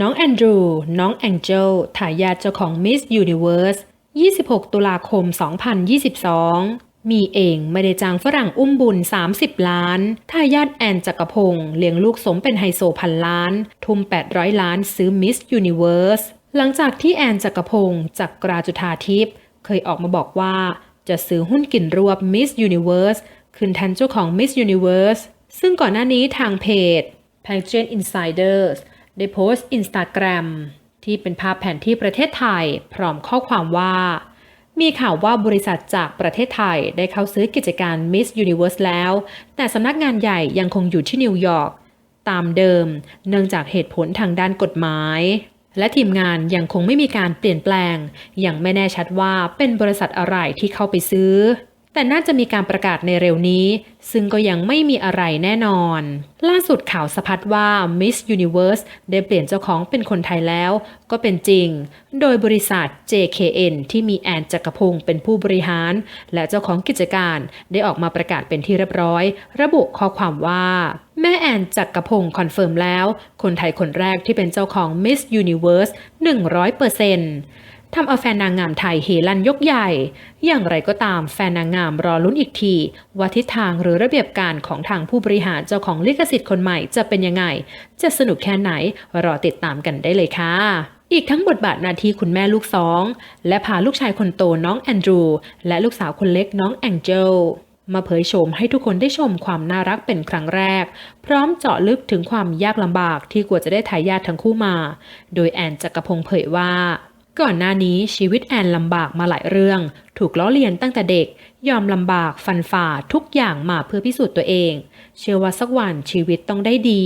น้องแอนดรู น้องแองเจลทายาทเจ้าของ Miss Universe 26 ตุลาคม 2022 มีเองไม่ได้จ้างฝรั่งอุ้มบุญ 30 ล้าน ทายาทแอนจักรพงศ์เลี้ยงลูกสมเป็นไฮโซพันล้าน ทุ่ม 800 ล้านซื้อ Miss Universe หลังจากที่แอนจักรพงศ์จากกราจุธาทิพย์เคยออกมาบอกว่าจะซื้อหุ้นกินรวบ Miss Universe คืนแทนเจ้าของ Miss Universe ซึ่งก่อนหน้านี้ทางเพจ Pageant Insiders ได้โพสต์ Instagram ที่เป็นภาพแผนที่ประเทศไทย พร้อมข้อความว่า มีข่าวว่าบริษัทจากประเทศไทยได้เข้าซื้อกิจการ Miss Universe แล้ว แต่สำนักงานใหญ่ยังคงอยู่ที่นิวยอร์กตามเดิม เนื่องจากเหตุผลทางด้านกฎหมาย และทีมงานยังคงไม่มีการเปลี่ยนแปลง ยังไม่แน่ชัดว่าเป็นบริษัทอะไรที่เข้าไปซื้อ แต่น่าจะมีการประกาศในเร็วนี้ ซึ่งก็ยังไม่มีอะไรแน่นอน ล่าสุดข่าวสะพัดว่า Miss Universe ได้เปลี่ยนเจ้าของเป็นคนไทยแล้ว ก็เป็นจริง โดยบริษัท JKN ที่มีแอนจักรพงศ์เป็นผู้บริหาร และเจ้าของกิจการได้ออกมาประกาศเป็นที่เรียบร้อย ระบุข้อความว่าแม่แอนจักรพงศ์คอนเฟิร์มแล้ว คนไทยคนแรกที่เป็นเจ้าของ Miss Universe 100% ทำเอาแฟนนางงามไทยเฮลันยกใหญ่ อย่างไรก็ตามแฟนนางงามรอลุ้นอีกที ว่าทิศทางหรือระเบียบการของทางผู้บริหารเจ้าของลิขสิทธิ์คนใหม่จะเป็นยังไง จะสนุกแค่ไหนรอติดตามกันได้เลยค่ะอีกทั้งบทบาทหนาทีคุณแม่ลูกสอง และพาลูกชายคนโตน้องแอนดรู และลูกสาวคนเล็กน้องแองเจลมาเผยโฉมให้ทุกคนได้ชมความน่ารักเป็นครั้งแรก พร้อมเจาะลึกถึงความยากลำบากที่กว่าจะได้ทายาททั้งคู่มา โดยแอนจักรพงศ์เผยว่า ก่อนหน้านี้ชีวิตแอนลำบากมาหลายเรื่อง ถูกล้อเลียนตั้งแต่เด็ก ยอมลำบากฟันฝ่าทุกอย่างมาเพื่อพิสูจน์ตัวเอง เชื่อว่าสักวันชีวิตต้องได้ดี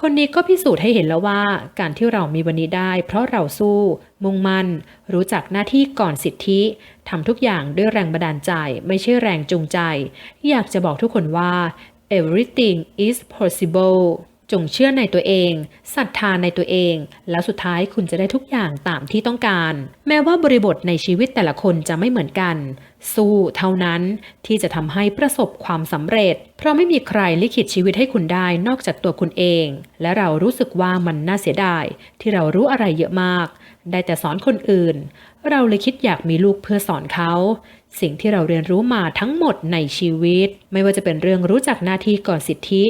คนนี้ก็พิสูจน์ให้เห็นแล้วว่า การที่เรามีวันนี้ได้ เพราะเราสู้ มุ่งมั่น รู้จักหน้าที่ก่อนสิทธิทำทุกอย่างด้วยแรงบันดาลใจ ไม่ใช่แรงจูงใจ อยากจะบอกทุกคนว่า everything is possible จงเชื่อในตัวเองศรัทธาในตัวเอง แล้วสุดท้ายคุณจะได้ทุกอย่างตามที่ต้องการ แม้ว่าบริบทในชีวิตแต่ละคนจะไม่เหมือนกัน สู้เท่านั้นที่จะทำให้ประสบความสำเร็จ เพราะไม่มีใครลิขิตชีวิตให้คุณได้นอกจากตัวคุณเอง และเรารู้สึกว่ามันน่าเสียดาย ที่เรารู้อะไรเยอะมาก ได้แต่สอนคนอื่น เราเลยคิดอยากมีลูกเพื่อสอนเขาสิ่งที่เราเรียนรู้มาทั้งหมดในชีวิต ไม่ว่าจะเป็นเรื่องรู้จักหน้าที่ก่อนสิทธิ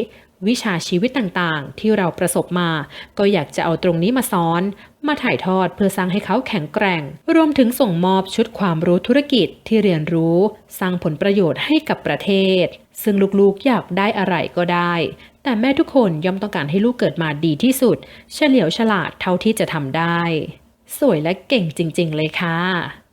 วิชาชีวิตต่างๆ ที่เราประสบมา ก็อยากจะเอาตรงนี้มาสอน มาถ่ายทอดเพื่อสร้างให้เขาแข็งแกร่ง รวมถึงส่งมอบชุดความรู้ธุรกิจที่เรียนรู้ สร้างผลประโยชน์ให้กับประเทศ ซึ่งลูกๆอยากได้อะไรก็ได้ แต่แม่ทุกคนย่อมต้องการให้ลูกเกิดมาดีที่สุด เฉลียวฉลาดเท่าที่จะทำได้ สวยและเก่งจริง ๆ เลยค่ะ